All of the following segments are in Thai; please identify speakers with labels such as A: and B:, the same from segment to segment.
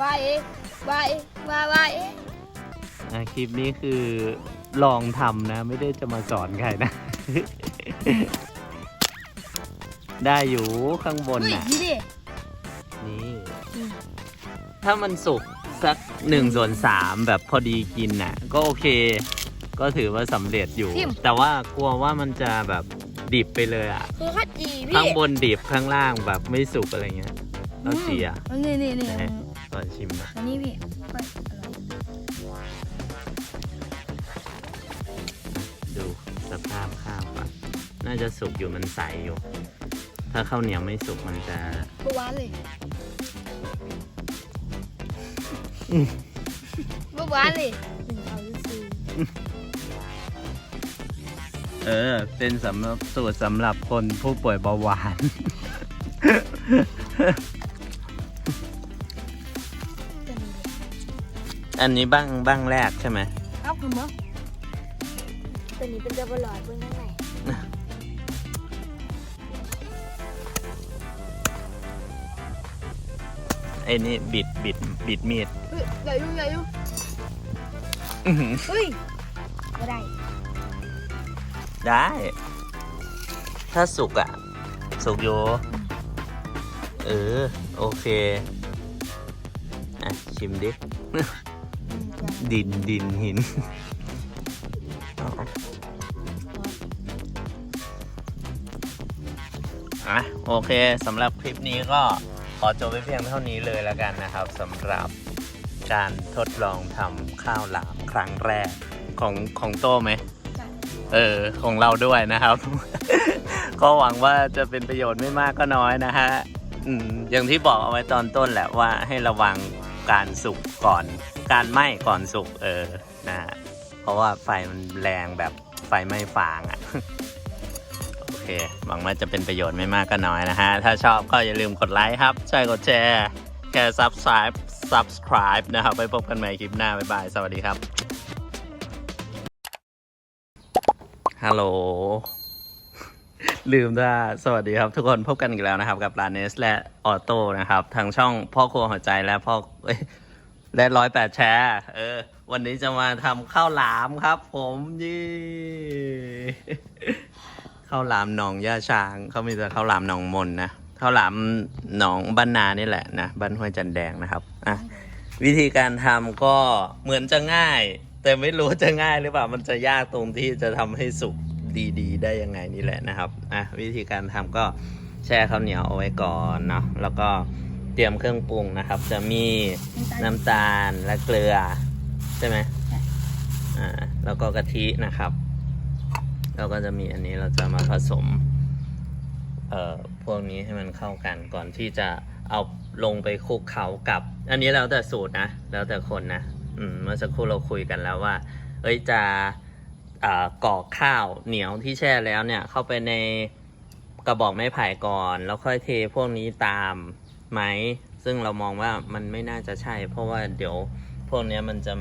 A: ว่าเอ๊ะว่าเอ๊ะว่าว่าเอ๊ะ
B: อะคลิปนี้คือลองทำนะ ไม่ได้จะมาสอนใครนะ ได้อยู่ข้างบน
A: เฮ้ย
B: น่ะ
A: นี่ดิ
B: นี่
A: อืม
B: ถ้ามันสุกสักหนึ่งส่วนสามแบบพอดีกินน่ะ ก็โอเค ก็ถือว่าสำเร็จอยู่ แต่ว่ากลัวว่ามันจะแบบดิบไปเลยอะ
A: คือข้าวจีพี่
B: ข้างบนดิบข้างล่างแบบไม่สุกอะไรเงี้ยเอาเสีย
A: อืมนี่นี่นี่
B: ไหนก่อนชิมนะ
A: อันนี้พี่เฮ้ยอร่อย
B: ดูสภาพข้าวก่อนน่าจะสุกอยู่มันใสอยู่ ถ้าข้าวเหนียวไม่สุกมันจะ
A: เมื่อวานเลย
B: อืม
A: เมื่อวานเลยเอาซื้อ
B: เออ เป็นสำหรับสูตรสำหรับคนผู้ป่วยเบาหวาน อันนี้บ้างบ้างแรกใช่ไหม
A: เอาคุณมั้งตัวนี้เป็นเดบลอดเบื้องข้างใน
B: ไอ้นี่บิดบิดบิดมีด
A: เฮ้ยใหญ่อยู่ใหญ่อยู่
B: อื้อหือ
A: เฮ้ยไม่ได้
B: ได้ ถ้าสุกอะสุกอยู่เออ โอเค อะ ชิมดิ
A: อืมเดี๋ยว
B: ดินดินหินเอาอะ โอเคสำหรับคลิปนี้ก็ขอจบไปเพียงเท่านี้เลยแล้วกันนะครับสำหรับการทดลองทำข้าวหลามครั้งแรกของของโต้ไหม
A: จ้ะ
B: เออ ของเราด้วยนะครับ ก็หวังว่าจะเป็นประโยชน์ไม่มากก็น้อยนะฮะอืมอย่างที่บอกเอาไว้ตอนต้นแหละว่าให้ระวังการสุกก่อน การไหม้ก่อนสุกเออนะฮะเพราะว่าไฟมันแรงแบบไฟไหม้ฟางอะ่ะโอเคหวังว่าจะเป็นประโยชน์ไม่มากก็น้อยนะฮะ ถ้าชอบก็อย่าลืมกดไลค์ครับช่วยกดแชร์แค่ subscribe subscribe นะครับไปพบกันใหม่คลิปหน้า บ๊ายบาย สวัสดีครับ ฮัลโหล ลืมว่าสวัสดีครับ ทุกคนพบกันอีกแล้วนะครับ กับลานเนสและออโต้นะครับ ทางช่องพ่อครัวหัวใจและพ่อ เอ้ยและร้อยแปดแชร์ เออ วันนี้จะมาทำข้าวหลามครับ ผมยี่ข้าวหลามหนองย่าช้างเขามีแต่ข้าวหลามหนองมนนะข้าวหลามหนองบ้านนานี่แหละนะบ้านห้วยจันแดงนะครับอะวิธีการทำก็เหมือนจะง่าย แต่ไม่รู้จะง่ายหรือเปล่ามันจะยากตรงที่จะทำให้สุกดีๆ ได้ยังไงนี่แหละนะครับอะวิธีการทำก็แช่ข้าวเหนียวเอาไว้ก่อนเนาะแล้วก็ เตรียมเครื่องปรุงนะครับ จะมีน้ำตาลและเกลือ ใช่ไหมอ่าแล้วก็กะทินะครับแล้วก็จะมีอันนี้เราจะมาผสมเอ่อพวกนี้ให้มันเข้ากันก่อนที่จะเอาลงไปคลุกเขากับ อันนี้แล้วแต่สูตรนะ แล้วแต่คนนะอืมเมื่อสักครู่เราคุยกันแล้วว่า เอ้ยจะอ่ากรอกข้าวเหนียวที่แช่แล้วเนี่ยเข้าไปในกระบอกไม้ไผ่ก่อน แล้วค่อยเทพวกนี้ตาม ไหม ซึ่งเรามองว่ามันไม่น่าจะใช่ เพราะว่าเดี๋ยวพวกนี้มันจะ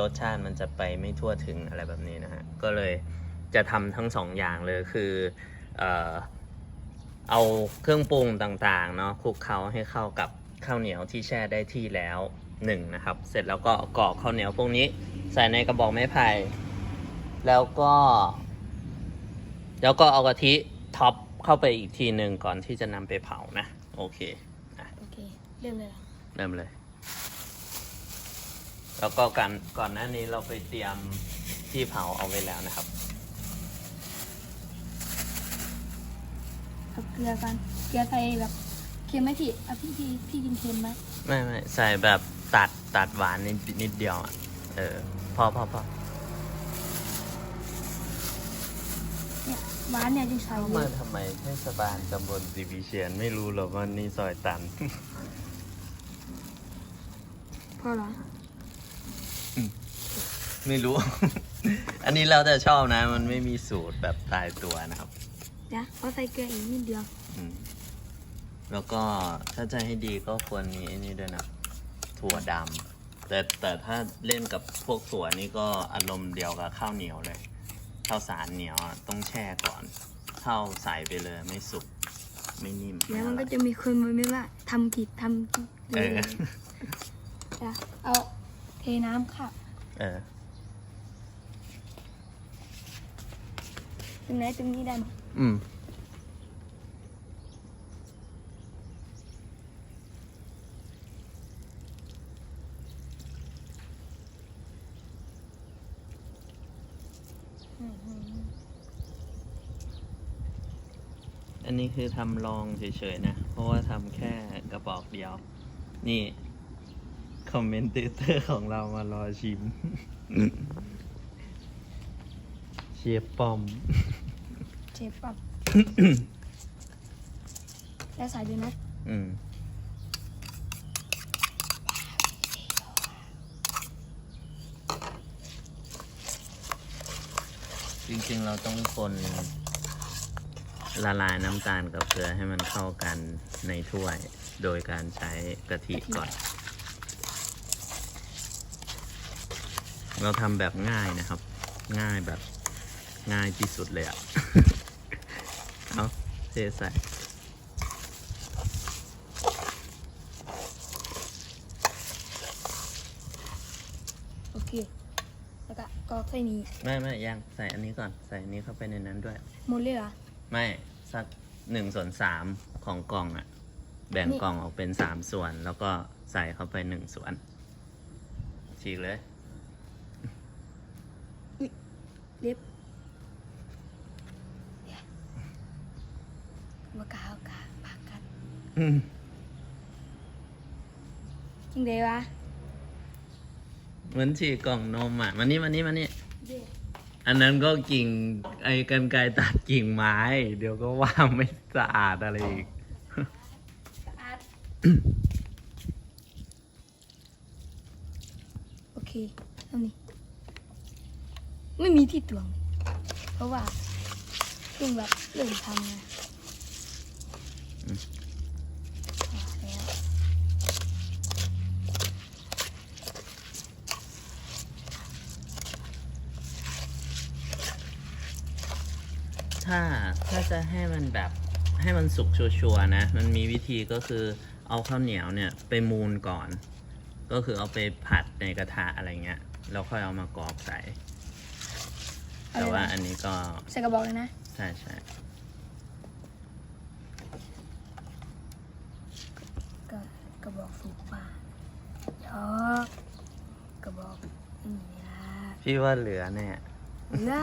B: รสชาติมันจะไปไม่ทั่วถึงอะไรแบบนี้นะฮะ ก็เลยจะทำทั้งสองอย่างเลยคือเอ่อเอาเครื่องปรุงต่างๆเนาะคลุกเคล้าให้เข้ากับข้าวเหนียวที่แช่ได้ที่แล้วหนึ่งนะครับ เสร็จแล้วก็กรอกข้าวเหนียวพวกนี้ใส่ในกระบอกไม้ไผ่แล้วก็ แล้วก็เอากะทิท็อปเข้าไปอีกทีหนึ่งก่อนที่จะนำไปเผานะ โอเค
A: เคเริ่มเลยเหรอ
B: เริ่มเลย แล้วก็กันก่อนหน้านี้เราไปเตรียมที่เผาเอาไว้แล้วนะครับ
A: เอาเกลือกันเกลือใส่แบบเค็มไหมพี่เอาพี่พี่พี่กินเค็มไหม
B: ไม่ไม่ใส่แบบตัดตัดหวานนิดนิดเดียวอะ เออ พอพอพอ
A: เนี่ยหวานเนี่ยจึงใส่
B: เข้า
A: เย
B: มา
A: อะ
B: ทำไมเทศบาลตำบลสีวิเชียนไม่รู้หรอว่านี่ซอยตัน
A: พอเหรอ
B: ไม่รู้ อันนี้แล้วแต่ชอบนะ มันไม่มีสูตรแบบตายตัวนะครับ
A: เดี๋ยวเขาใส่เกลืออีกนิดเดียว
B: อืมแล้วก็ถ้าจะให้ดีก็ควรมีไอ้นี่ด้วยนะ ถั่วดำแต่แต่ถ้าเล่นกับพวกถั่วนี่ก็อารมณ์เดียวกับข้าวเหนียวเลยข้าวสารเหนียวอะต้องแช่ก่อนข้าวใส่ไปเลยไม่สุกไม่นิ่ม
A: แล้วมัน
B: ไอ
A: ก็
B: ร่อย
A: จะมีคนมาไม่ว่าทำผิดทำผิด
B: เออ
A: นะเอาเทน้ำค่ะ
B: เออ
A: ตรงไหนตรงนี้ได้ไหม
B: อืม
A: อืมอืมอืม
B: อันนี้คือทำลองเฉยๆนะ เพราะว่าทำแค่กระบอกเดียว นี่ คอมเมนเตเตอร์ของเรามารอชิม เชียร์ปอม
A: เชฟปั๊บแล้วใส่ด้วยนะ
B: อืมจริงๆ เราต้องคนละลายน้ำตาลกับเกลือให้มันเข้ากันในถ้วย โดยการใช้กะทิก่อน เราทำแบบง่ายนะครับ ง่ายแบบง่ายที่สุดเลยอะเอาเทใส่
A: โอเค แล้วก็กรอกใส่นี้
B: ไม่ไม่ยังใส่อันนี้ก่อนใส่อันนี้เข้าไปในนั้นด้วย
A: หมดเลยเหรอ
B: ไม่สักหนึ่งส่วนสามของกล่องอะแบ่ง
A: นี่
B: กล่องออกเป็นสามส่วน แล้วก็ใส่เข้าไปหนึ่งส่วนฉีกเลย
A: เล็บเดี๋ยวมากาวกาปากกัน
B: อืม
A: จริงเดยวะ
B: เหมือนฉีกกล่องนมอะมันนี่มันนี่มันนี่
A: เดี๋ยว
B: อันนั้นก็กิ่ง ไอ้กันไกรตัดกิ่งไม้ เดี๋ยวก็ว่าไม่สะอาดอะไรอีก
A: สะอาด โอเคเท่านี้ ไม่มีที่ตวง เพราะว่าเพิ่งแบบเริ่มทำไง
B: ถ้าถ้าจะให้มันแบบให้มันสุกชัวร์ๆนะ มันมีวิธีก็คือเอาข้าวเหนียวเนี่ยไปมูนก่อน ก็คือเอาไปผัดในกระทะอะไรเงี้ย แล้วค่อยเอามากรอกใส่ แต่ว่าอันนี้ก็
A: ใส่กระบอกเลยนะ
B: ใช่ใช่
A: ก็กระบอกสูบปลาชอบกระบอกนี่ละ
B: พี่ว่าเหลือเนี่ย
A: เหลือ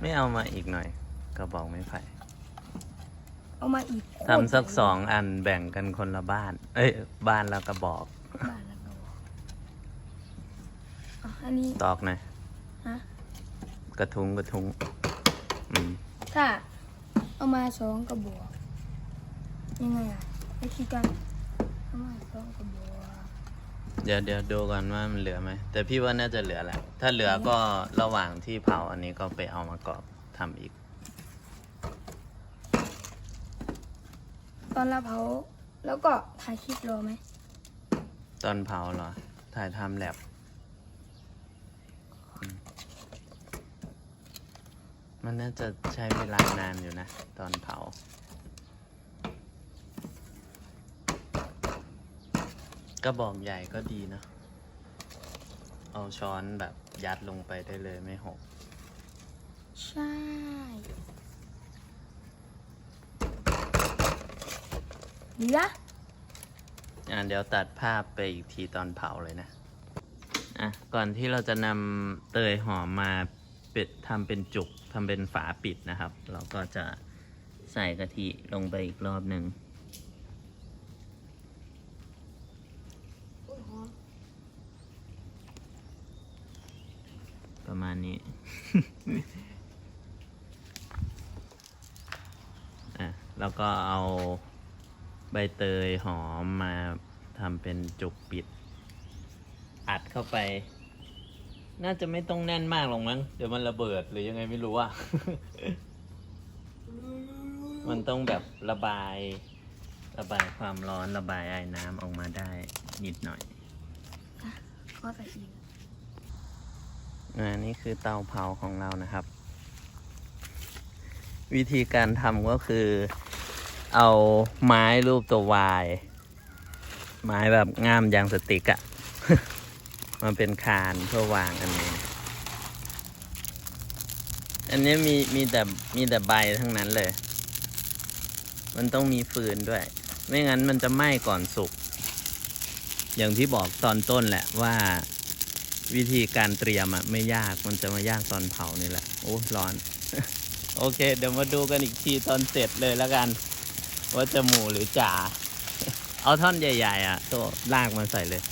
B: ไม่เอามาอีกหน่อย กระบอกไม้ไผ่
A: เอามาอีก
B: ทำสักสองอันแบ่งกันคนละบ้าน เอ้ย บ้านละกระบอก
A: บ้านละกระบอกอะอันนี้
B: ตอกหน่อย
A: ฮะ
B: ก ระทุ้งกระทุ้งอืม
A: ถ้าเอามาสองกระบอกยังไงอะไม่คิดกันเอามาสองกระบอก
B: เดี๋ยวเดี๋ยวดูก่อนว่ามันเหลือไหม แต่พี่ว่าน่าจะเหลือแหละ ถ้าเหลือก็ระหว่างที่เผาอันนี้ก็ไปเอามากรอบทำอีก
A: ตอนเราเผาแล้วก็ถ่ายคลิปรอไหม
B: ตอนเผาเหรอ ถ่ายทำแลบอืม มันน่าจะใช้เวลานานอยู่นะ ตอนเผา กระบอกใหญ่ก็ดีนะ เอาช้อนแบบยัดลงไปได้เลยไม่หก
A: ใช่เหลือ
B: อะเดี๋ยวตัดภาพไปอีกทีตอนเผาเลยนะ อะ ก่อนที่เราจะนำเตยหอมมา ปิดทำเป็นจุกทำเป็นฝาปิดนะครับ เราก็จะใส่กะทิลงไปอีกรอบหนึ่งประมาณนี้ อะ แล้วก็เอาใบเตยหอมมาทำเป็นจุกปิด อัดเข้าไป น่าจะไม่ต้องแน่นมากหรอกมั้ง เดี๋ยวมันระเบิดหรือยังไงไม่รู้อะมันต้องแบบระบาย ระบายความร้อนระบายไอ้น้ำออกมาได้นิดหน่อย
A: ก็ใส่อีก
B: อันนี้คือเตาเผาของเรานะครับ วิธีการทำก็คือ เอาไม้รูปตัววาย ไม้แบบง่ามยางสติกอะ มาเป็นคานเพื่อวางอันนี้ อันนี้มีมีแต่มีแต่ใบทั้งนั้นเลย มันต้องมีฟืนด้วย ไม่งั้นมันจะไหม้ก่อนสุก อย่างที่บอกตอนต้นแหละว่าวิธีการเตรียมอะไม่ยากมันจะมายากตอนเผานี่แหละ โอ้ร้อน โอเค เดี๋ยวมาดูกันอีกทีตอนเสร็จเลยแล้วกัน ว่าจะหมูหรือจ่า เอาท่อนใหญ่ ๆ อะ ตัวลากมาใส่เลย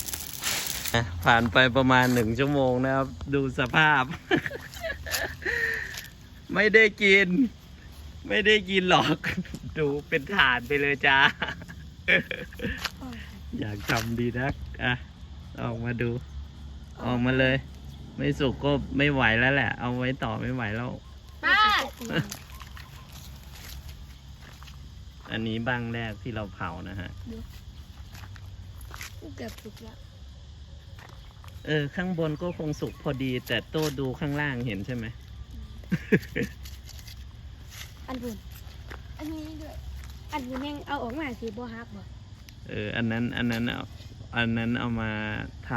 B: ผ่านไปประมาณหนึ่งชั่วโมงนะครับ ดูสภาพ ไม่ได้กิน ไม่ได้กินหรอก ดูเป็นฐานไปเลยจ้า อยากทำดีนักอะออกมาดู ออกมาเลย ไม่สุกก็ไม่ไหวแล้วแหละ เอาไว้ต่อไม่ไหวแล้ว
A: ป้า
B: อันนี้บ้างแรกที่เราเผานะฮะ
A: เกือบสุกแล้ว
B: เออ ข้างบนก็คงสุกพอดี แต่โต้ดูข้างล่างเห็นใช่ไหม
A: อันบุญอันนี้ด้วย อันบุญยังเอาออกมาสีบัวฮักบ่
B: เออ อันนั้น อันนั้นเอาอันนั้นเอามาท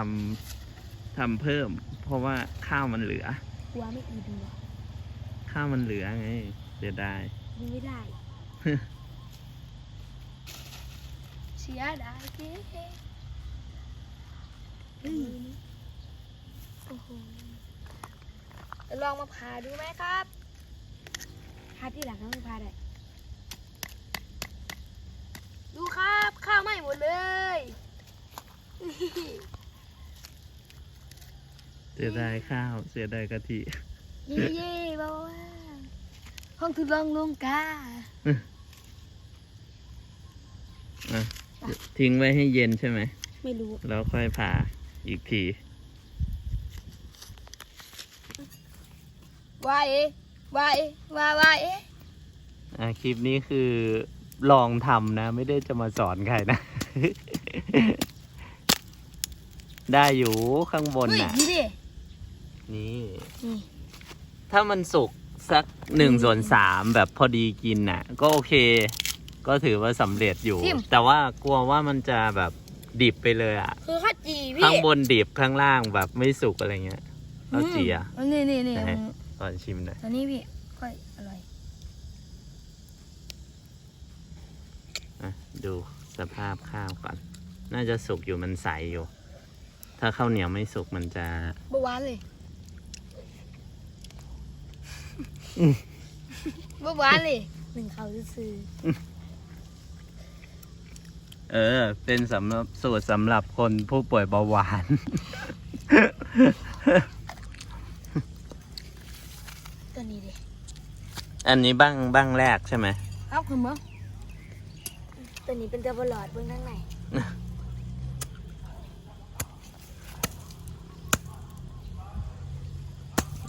B: ำทำเพิ่ม เพราะว่าข้าวมันเหลือ
A: กลัวไม่อิ่มบ่
B: ข้าวมันเหลือไงเสียดาย
A: ยิงไม่ได้ เสียดายเจ๊อืมโอ้โห ลองมาผ่าดูไหมครับผ่าที่หลังน้องผ่าได้ ดูครับ ข้าวไหม้หมดเลย
B: เสียดายข้าว เสียดายกะทิ
A: เย่เย่บ้าว่าห้องทดลองลงกา
B: อะทิ้งไว้ให้เย็นใช่ไหม
A: ไม่รู้
B: แล้วค่อยผ่าอีกที
A: ว่าเอว่าเอว่าว่าเอ
B: อะคลิปนี้คือลองทำนะ ไม่ได้จะมาสอนใครนะ ได้อยู่ข้างบน
A: เฮ้ย
B: น่ะ
A: นี่ดิ
B: นี่
A: นี่
B: ถ้ามันสุกสักหนึ่งส่วนสามแบบพอดีกินน่ะ ก็โอเค ก็ถือว่าสำเร็จอยู่ แต่ว่ากลัวว่ามันจะแบบดิบไปเลยอะ
A: คือข้าวจีพี่
B: ข้างบนดิบข้างล่างแบบไม่สุกอะไรเงี้ยข้าวจี่อะ
A: มนี่นี่นี่
B: ไหน ตอนชิมหน่อย
A: อันนี้พี่ค่อยอร่อย
B: อะดูสภาพข้าวก่อน น่าจะสุกอยู่มันใสอยู่ ถ้าข้าวเหนียวไม่สุกมันจะ
A: บหวานเลย
B: อืม
A: บหวานเลยหนึ่งเขาซื้อ
B: เออ เป็นสำหรับสูตรสำหรับคนผู้ป่วยเบาหวาน
A: ตัวนี้ดิ
B: อันนี้บ้างบ้างแรกใช่ไหม
A: ครับคุณมั้งตัวนี้เป็นตัวบอลลอดเบื้องข้างใน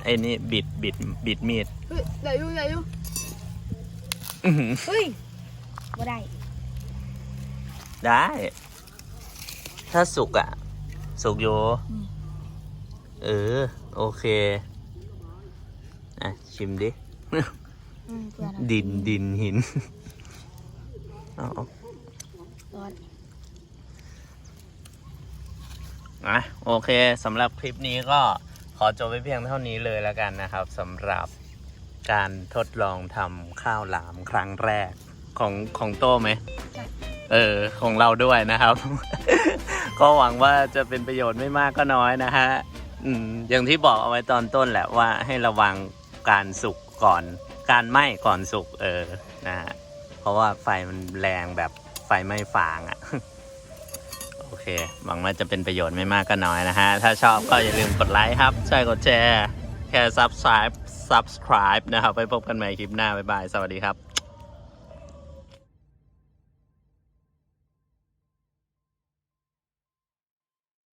B: ไอ้นี่บิดบิดบิดมีด
A: เฮ้ยใหญ่อยู่ใหญ่อยู่
B: อื้อหือ
A: เฮ้ยบ่ได้
B: ได้ ถ้าสุกอะสุกอยู่
A: อืม
B: เออ โอเค อะ ชิมดิ
A: อืมเพื่อน
B: ดินดินหินเอาเอา
A: ร้อน
B: อะโอเคสำหรับคลิปนี้ก็ขอจบไว้เพียงเท่านี้เลยแล้วกันนะครับสำหรับการทดลองทำข้าวหลามครั้งแรกของของโต้ไหม เออ ของเราด้วยนะครับ ก็หวังว่าจะเป็นประโยชน์ไม่มากก็น้อยนะฮะ อืม อย่างที่บอกเอาไว้ตอนต้นแหละว่าให้ระวังการสุกก่อน การไหม้ก่อนสุกเออนะฮะเพราะว่าไฟมันแรงแบบไฟไหม้ฟางอะ่ะโอเคหวังว่าจะเป็นประโยชน์ไม่มากก็น้อยนะฮะ ถ้าชอบก็อย่าลืมกดไลค์ครับใช่กดแชร์แค่ subscribe subscribe นะครับไปพบกันใหม่คลิปหน้า บ๊ายบาย สวัสดีครับ